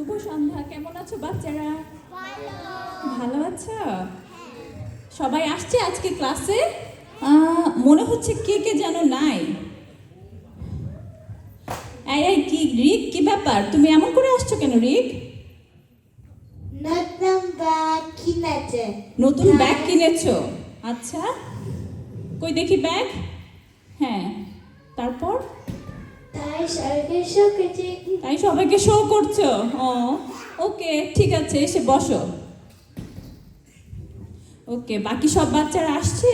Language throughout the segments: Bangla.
শুভ সন্ধ্যা। কেমন আছো বাচ্চারা? ভালো। আছো? সবাই আসছে আজকে ক্লাসে? মনে হচ্ছে কে কে যেন নাই। এই এই কি রিক কি ব্যাপার? তুমি এমন করে আসছো কেন রিক? নতুন ব্যাগ কিনেছে। নতুন ব্যাগ কিনেছো? আচ্ছা। কই দেখি ব্যাগ? হ্যাঁ। তারপর? তাই সবাইকে শো করছ? ও ওকে ঠিক আছে এসে বসো। ওকে বাকি সব বাচ্চারা আসছে?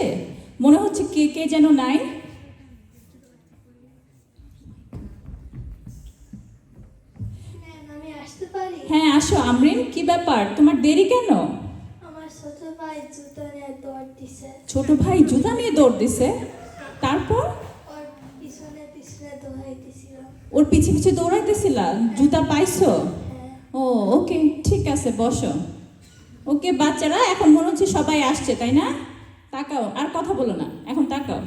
মনে হচ্ছে কে কে যেন নাই। হ্যাঁ আসো আমরিন কি ব্যাপার? তোমার দেরি কেন? ছোট ভাই জুতা নিয়ে দৌড় দিছে? তারপর? ওর পিছে পিছে দৌড়াইতেছিলা? জুতা পাইছো? হ্যাঁ। ও ওকে ঠিক আছে বসো। ওকে বাচ্চারা এখন মনে হচ্ছে সবাই আসছে তাই না? তাকাও আর কথা বলো না এখন তাকাও।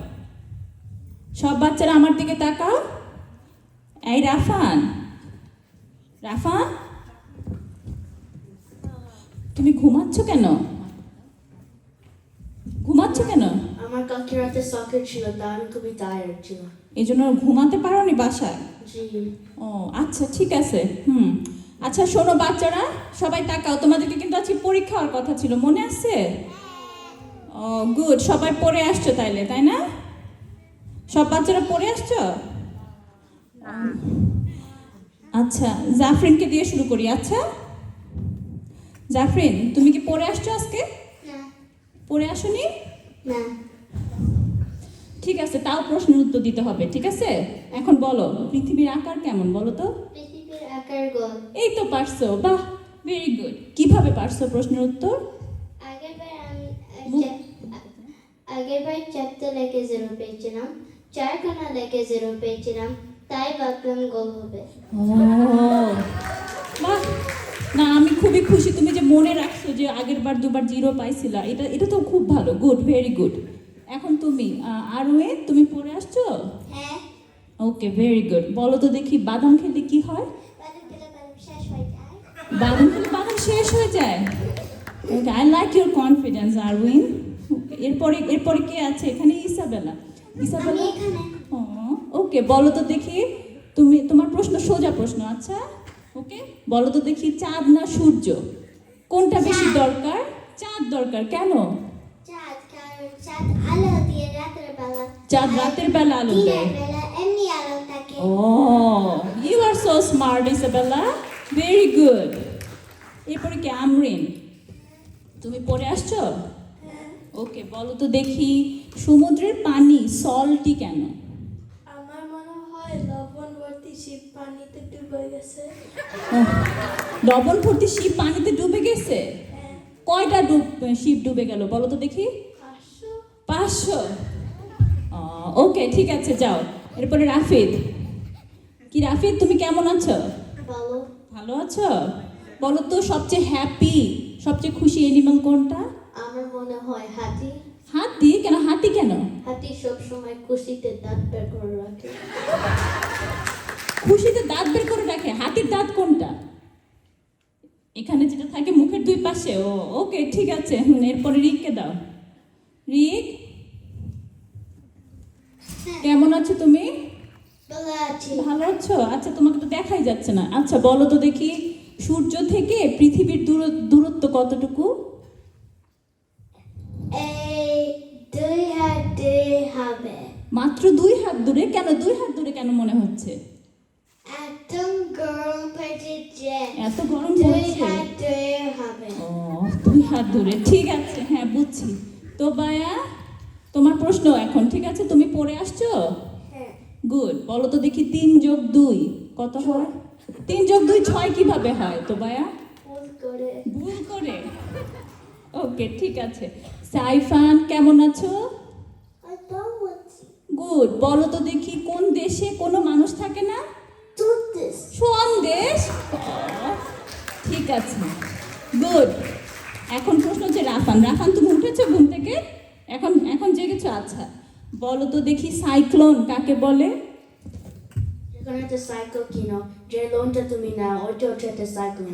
সব বাচ্চারা আমার দিকে তাকাও। এই রাফান রাফান? তুমি ঘুমাচ্ছ কেন? ঘুমাচ্ছ কেন? আমার কালকে রাতে সকেট ছিল তা আমি খুবই টায়ার্ড ছিলাম এই জন্য ঘুমাতে পারোনি বাসায়? ও আচ্ছা ঠিক আছে হুম। আচ্ছা শোনো বাচ্চারা সবাই তাকাও তোমাদেরকে কিন্তু আজকে পরীক্ষা হওয়ার কথা ছিল মনে আছে? ও গুড সবাই পড়ে আসছো তাইলে তাই না? সব বাচ্চারা পড়ে আসছো? আচ্ছা জাফরিনকে দিয়ে শুরু করি আচ্ছা? জাফরিন তুমি কি পড়ে আসছো আজকে? পড়ে আসোনি? না। ঠিক আছে তাও প্রশ্নের উত্তর দিতে হবে ঠিক আছে? এখন বলো পৃথিবীর আকার কেমন বলো তো? পৃথিবীর আকার গোল এই তো পারছ বাহ ভেরি গুড কীভাবে পারছ প্রশ্নের উত্তর? আগের বার আমি মুখ- আগের বার চারটে লেখে জিরো পেয়েছিলাম চার খানা লেখে জিরো পেয়েছিলাম তাই ভাবলাম গোল হবে। ও বাহ। না আমি খুবই খুশি তুমি যে মনে রাখছো যে আগের বার দুবার জিরো পাইছিলা এটা এটা তো খুব ভালো গুড ভেরি গুড এখন তুমি আরোয়ে তুমি পড়ে আসছো? হ্যাঁ। ওকে ভেরি গুড বলো তো দেখি বাদাম খেলে কি হয়? বাদাম খেলে বাদাম শেষ হয়ে যায়। Okay I like your confidence Irwin এরপরে এরপরে কে আছে? এখানে ইসাবেলা। ইসাবেলা? ওকে বলো তো দেখি তুমি তোমার প্রশ্ন সোজা প্রশ্ন আচ্ছা? ওকে বলো তো দেখি চাঁদ না সূর্য? কোনটা বেশি দরকার? চাঁদ দরকার কেন? আলো দিয়ে রাতের বেলা। চাঁদ রাতের বেলা আলো দেয়। বেলা এমনি আলো থাকে। ও you are so smart Isabella very good এরপরে কি আমরিন? তুমি পড়ে আসছো? ওকে বলো তো দেখি সমুদ্রের পানি সল্টি কেন? আমার মনে হয় লবণবর্তী শিব পানিতে ডুবে গেছে। লবণ ভর্তি শিব পানিতে ডুবে গেছে? কয়টা ডুব শিব ডুবে গেল? বলো তো দেখি। পাঁচশো ওকে ঠিক আছে যাও। এরপরে রাফিদ। কি রাফিদ তুমি কেমন আছো? ভালো। আছো? বলো তো সবচেয়ে হ্যাপি সবচেয়ে খুশি এনিমাল কোনটা? আমার মনে হয় হাতি। হাতি? কেন হাতি কেন? হাতি সব সময় খুশিতে দাঁত বের করে রাখে। খুশিতে দাঁত বের করে রাখে? হাতির দাঁত কোনটা? এখানে যেটা থাকে মুখের দুই পাশে। ও ওকে ঠিক আছে। এরপরে রিককে দাও। রিক? আছো তুমি? ভালো আছো। আচ্ছা তোমাকে তো দেখাই যাচ্ছে না। আচ্ছা বলো তো দেখি সূর্য থেকে পৃথিবীর দূরত্ব কতটুকু? দুই হাত দুই হবে। মাত্র দুই হাত দূরে? কেন দুই হাত দূরে কেন মনে হচ্ছে? একদম গরম পড়ছে এত গরম দুই হাত ও দুই হাত দূরে। ঠিক আছে হ্যাঁ বুঝছি। তো বায়া তোমার প্রশ্ন এখন ঠিক আছে? তুমি পড়ে আসছো? গুড বলো তো দেখি তিন যোগ দুই কত হয়? তিন যোগ দুই ছয় কীভাবে হয় তো বায়া ভুল করে। ভুল করে। ওকে ঠিক আছে। সাইফান কেমন আছো? গুড বলো তো দেখি কোন দেশে কোনো মানুষ থাকে না? সন্দেশ ঠিক আছে। গুড এখন প্রশ্ন হচ্ছে রাফান। রাফান তুমি উঠেছো ঘুম থেকে? এখন এখন জেগেছো? আচ্ছা। বলো তো দেখি সাইক্লোন কাকে বলে? এখন একটা সাইকেল কিনো যে লোনটা তুমি নাও ওইটা হচ্ছে একটা সাইকেল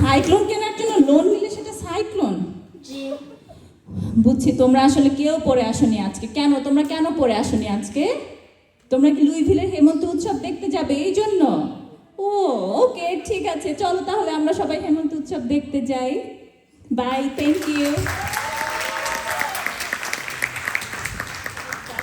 সাইক্লোন কেনার জন্য লোন নিলে সেটা সাইক্লোন? জি। বুঝছি তোমরা আসলে কেউ পড়ে আসনি আজকে। কেন? তোমরা কেন পড়ে আসনি আজকে? তোমরা কি লুইভিলের হেমন্ত উৎসব দেখতে যাবে এই জন্য? ও ওকে ঠিক আছে। চলো তাহলে আমরা সবাই হেমন্ত উৎসব দেখতে যাই। Bye thank you